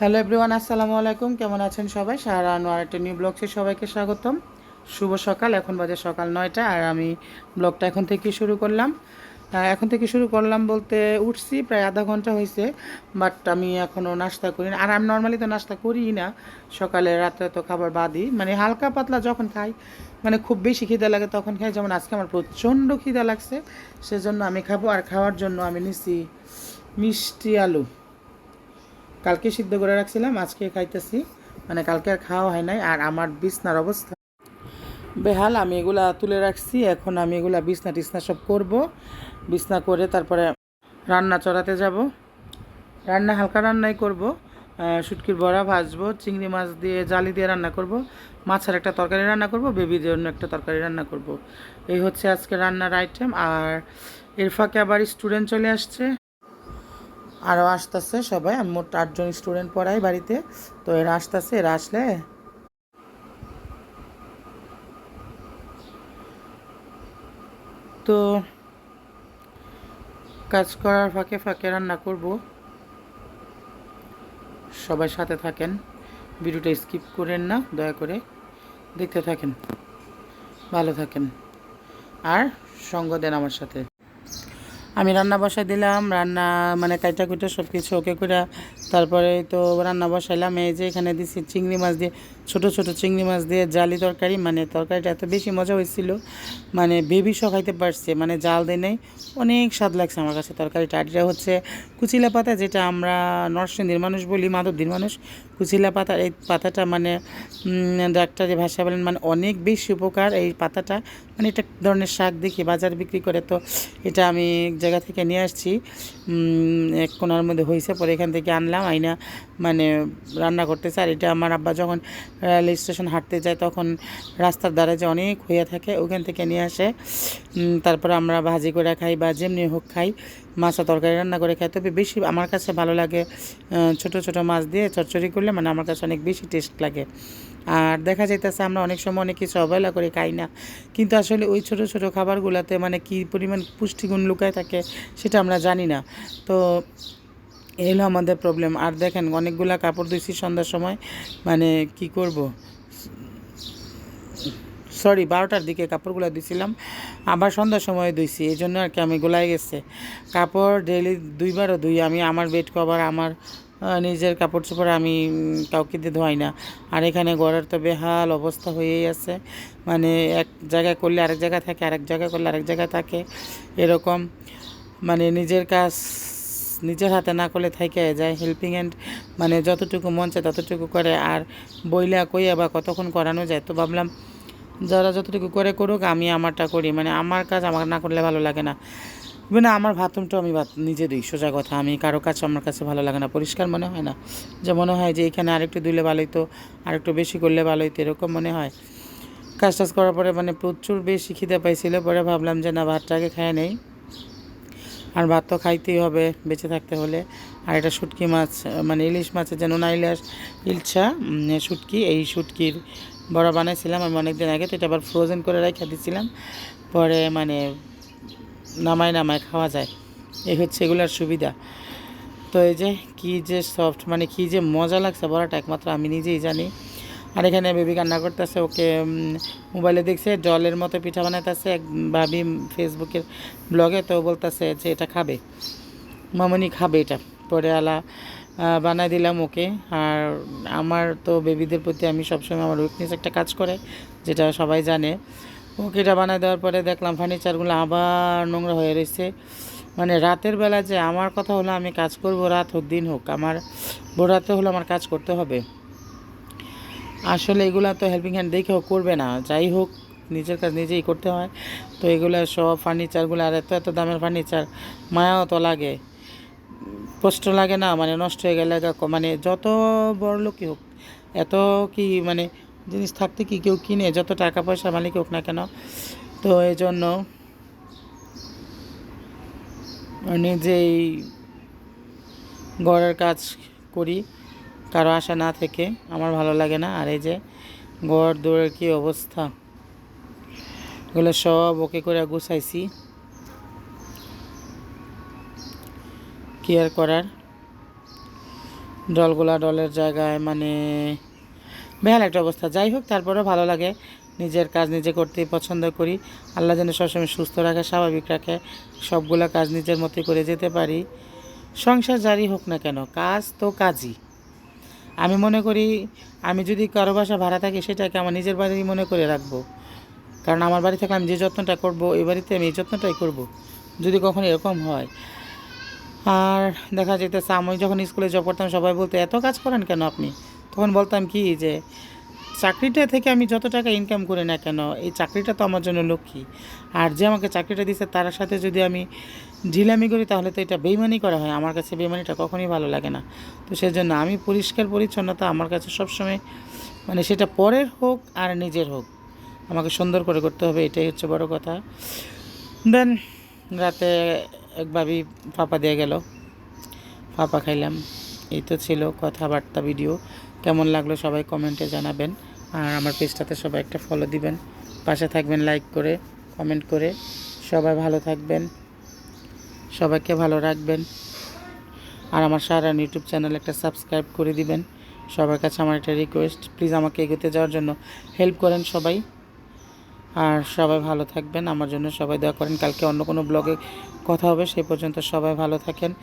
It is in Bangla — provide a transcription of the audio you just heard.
হ্যালো এভরিওয়ান, আসসালামু আলাইকুম। কেমন আছেন সবাই? সারা আনোয়ার একটা নিউ ব্লগসে সবাইকে স্বাগতম। শুভ সকাল, এখন বাজে সকাল নয়টা, আর আমি ব্লগটা এখন থেকে শুরু করলাম। এখন থেকে শুরু করলাম বলতে উঠছি, প্রায় আধা ঘণ্টা হয়েছে বাট আমি এখনও নাস্তা করি না। আর আমি নর্মালি তো নাস্তা করি না, সকালে রাতে তো খাবার বাদই। মানে হালকা পাতলা যখন খাই মানে খুব বেশি খিদে লাগে তখন খাই। যেমন আজকে আমার প্রচণ্ড খিদে লাগছে, সেজন্য আমি খাব। আর খাওয়ার জন্য আমি নিছি মিষ্টি আলু। কালকে সিদ্ধ করে রাখছিলাম, আজকে খাইতেছি। মানে কালকে আর খাওয়া হয় নাই, আর আমার বিছনার অবস্থা। বেহাল, আমি এগুলা তুলে রাখছি, এখন আমি এগুলা বিছনা টিছনা সব করব। বিছনা করে তারপরে রান্না চড়াতে যাব। রান্না, হালকা রান্নাই করব। শুটকির বড়া ভাজবো, চিংড়ি মাছ দিয়ে জালি দিয়ে রান্না করব। মাছের একটা তরকারি রান্না করব বেবির জন্য একটা তরকারি রান্না করব। এই হচ্ছে আজকে রান্নার আইটেম আর এর ফাঁকে আবার স্টুডেন্ট চলে আসছে। আরও আসতেছে সবাই, আমি মোট আটজন স্টুডেন্ট পড়াই বাড়িতে। তো এরা আসতেছে, এরা আসলে তো কাজ করার ফাঁকে ফাঁকে রান্না করব। সবাই সাথে থাকেন, ভিডিওটা স্কিপ করেন না, দয়া করে দেখতে থাকেন, ভালো থাকেন। আর সঙ্গ দেন আমার সাথে। আমি রান্না বসাই দিলাম রান্না মানে কাইটা কুইটা সব কিছু ওকে করে তারপরে তো রান্না বসাইলাম এই যে এখানে দিছি চিংড়ি মাছ দিয়ে ছোট ছোট চিংড়ি মাছ দিয়ে জালি তরকারি মানে তরকারিটা এত বেশি মজা হয়েছিল মানে বেবি সহ খাইতে পারছে মানে জাল দিয়ে নেই অনেক স্বাদ লাগছে আমার কাছে তরকারিটা। আর এটা হচ্ছে কুচিলা পাতা যেটা আমরা নরসিংদীর মানুষ বলি মাধবদীর মানুষ কুচিলা পাতা এই পাতাটা মানে উম, ডাক্তারি ভাষা বলেন মানে অনেক বেশি উপকার এই পাতাটা মানে এটা ধরনের শাক দেখি বাজার বিক্রি করে তো এটা আমি এক জায়গা থেকে নিয়ে আসছি এক কোনার মধ্যে হয়েছে পরে এখান থেকে আনলাম। আইনা মানে রান্না করতে আর এটা আমার আব্বা যখন রেল স্টেশন হাঁটতে যায় তখন রাস্তার দ্বারা যে অনেক হয়ে থাকে, ওখান থেকে নিয়ে আসে। তারপরে আমরা ভাজি করে খাই বা যেমনি হোক খাই মাছা তরকারি রান্না করে খাই। তবে বেশি আমার কাছে ভালো লাগে ছোট ছোট মাছ দিয়ে চচ্চড়ি করলে মানে আমার কাছে অনেক বেশি টেস্ট লাগে। আর দেখা যাইতেছে আমরা অনেক সময় অনেক কিছু অবহেলা করে খাই না। কিন্তু আসলে ওই ছোট ছোট খাবারগুলোতে মানে কি পরিমাণ পুষ্টিগুণ লুকায় থাকে সেটা আমরা জানি না। তো এই হলো আমাদের প্রবলেম আর দেখেন, অনেকগুলা কাপড় ধুইছি সন্ধ্যার সময়। মানে কি করব? সরি বারোটার দিকে কাপড়গুলো দিছিলাম আবার সন্ধ্যার সময় ধুইছি এই জন্য আর কি আমি গোলাই গেছে। কাপড় ডেইলি দুইবারও ধুই, আমি আমার বেড কভার আমার নিজের কাপড় চোপড় আমি কাউকে দিয়ে ধোয়াই না। আর এখানে গড়ের তো বেহাল অবস্থা হয়েই আছে। মানে এক জায়গায় করলে আরেক জায়গায় থাকে, আরেক জায়গায় করলে আরেক জায়গায় থাকে, এরকম। মানে নিজের কাজ নিজের হাতে না করলে থেকে যায় হেল্পিং হ্যান্ড মানে যতটুকু মন চায় ততটুকু করে। আর বইলা কইয়া বা কতক্ষণ করানো যায়, তো ভাবলাম যারা যতটুকু করে করুক, আমি আমারটা করি। মানে আমার কাজ আমার না করলে ভালো লাগে না। মানে আমার বাথরুমটাও আমি নিজে দিই, সোজা কথা। আমি কারও কাছে আমার কাছে ভালো লাগে না, পরিষ্কার মনে হয় না। যে মনে হয় যে এখানে আরেকটু দিলে ভালোই তো, আরেকটু বেশি করলে ভালোই তো, এরকম মনে হয়। কাজ টাজ করার পরে মানে প্রচুর বেশি খিদে পাইছিল, পরে ভাবলাম যে না ভাতটাকে খেয়ে নেই। আর ভাত তো খাইতেই হবে, বেঁচে থাকতে হলে। আর এটা শুটকি মাছ মানে ইলিশ মাছের যেন না ইলিশ, ইলছা শুটকি, এই শুটকির বড়া বানাইছিলাম আমি অনেকদিন আগে, তো এটা আবার ফ্রোজেন করে রেখে দিয়েছিলাম পরে মানে নামায় নামায় খাওয়া যায়। এই হচ্ছে এগুলার সুবিধা। তো এই যে কী যে সফট মানে কী যে মজা লাগছে বড়াটা, একমাত্র আমি নিজেই জানি। আর এখানে বেবি কান্না করতেছে, ওকে মোবাইলে দেখছে, জলের মতো পিঠা বানাইতেছে, এক ভাবি ফেসবুকের ব্লগে তো বলতেছে যে এটা খাবে। মামনি খাবে এটা। পরে আলা বানাই দিলাম ওকে। আর আমার তো বেবিদের প্রতি আমি সবসময় আমার উইকনেস একটা কাজ করে, যেটা সবাই জানে। ওকে এটা বানাই দেওয়ার পরে দেখলাম ফার্নিচারগুলো আবার নোংরা হয়ে রয়েছে। মানে রাতের বেলা যে আমার কথা হলো আমি কাজ করব, রাত হোক, দিন হোক, আমার ভোর রাতে হলো আমার কাজ করতে হবে। আসলে এগুলা তো হেল্পিং হ্যান্ড দেখেও করবে না। যাই হোক, নিজের কাজ নিজেই করতে হয়। তো এগুলো সব ফার্নিচারগুলো আর এত এত দামের ফার্নিচার মায়াও তো লাগে। কষ্ট লাগে না মানে নষ্ট হয়ে গেলে মানে যত বড় লোকই হোক, এত কি মানে জিনিস থাকতে কি কেউ কিনে, যত টাকা পয়সা মালিক হোক না কেন। তো এই জন্য নিজেই ঘরের কাজ করি। কারও আশা না থেকে আমার ভালো লাগে না। আর এই যে ঘর দৌড়ের কী অবস্থা? এগুলো সব ওকে করে গুছাইছি। কেয়ার করার? ডলগুলা ডলের জায়গায় মানে বেহাল একটা অবস্থা। যাই হোক, তারপরেও ভালো লাগে। নিজের কাজ নিজে করতেই পছন্দ করি। আল্লাহ যেন সবসময় সুস্থ রাখে, স্বাভাবিক রাখে। সবগুলা কাজ নিজের মতোই করে যেতে পারি। সংসার জারি হোক না কেন, কাজ তো কাজই। আমি মনে করি, আমি যদি কারও বাসা ভাড়া থাকি, সেটাকে আমার নিজের বাড়ি মনে করে রাখব। কারণ আমার বাড়ি থেকে আমি যে যত্নটা করব, এই বাড়িতে আমি এই যত্নটাই করব। যদি কখনো এরকম হয়। আর দেখা যেতেছে আমি যখন স্কুলে জব করতাম, সবাই বলতো, এত কাজ করেন কেন আপনি? তখন বলতাম কি যে, চাকরিটা থেকে আমি যত টাকা ইনকাম করি না কেন, এই চাকরিটা তো আমার জন্য লক্ষ্মী। আর যে আমাকে চাকরিটা দিচ্ছে তার সাথে যদি আমি ঢিলামি করি, তাহলে তো এটা বেইমানি করা হয়। আমার কাছে বেইমানিটা কখনোই ভালো লাগে না। তো সেজন্য আমি পরিষ্কার পরিচ্ছন্নতা আমার কাছে সবসময় মানে সেটা পরের হোক আর নিজের হোক, আমাকে সুন্দর করে করতে হবে, এটাই হচ্ছে বড় কথা। দেন রাতে এক ভাবি ফাঁপা দিয়ে গেল। ফাঁপা খাইলাম। এই তো ছিল কথাবার্তা ভিডিও কেমন লাগল সবাই কমেন্টে জানাবেন। আর আমার পেজটাতে সবাই একটা ফলো দিবেন। পাশে থাকবেন লাইক করে কমেন্ট করে। সবাই ভালো থাকবেন। সবাইকে ভালো রাখবেন। আর আমার সারান ইউটিউব চ্যানেল একটা সাবস্ক্রাইব করে দিবেন। সবার কাছে আমার একটা রিকোয়েস্ট প্লিজ আমাকে এগোতে যাওয়ার জন্য হেল্প করেন সবাই। আর সবাই ভালো থাকবেন। আমার জন্য সবাই দেওয়া করেন। কালকে অন্য কোনো ব্লগে কথা হবে সেই পর্যন্ত সবাই ভালো থাকেন।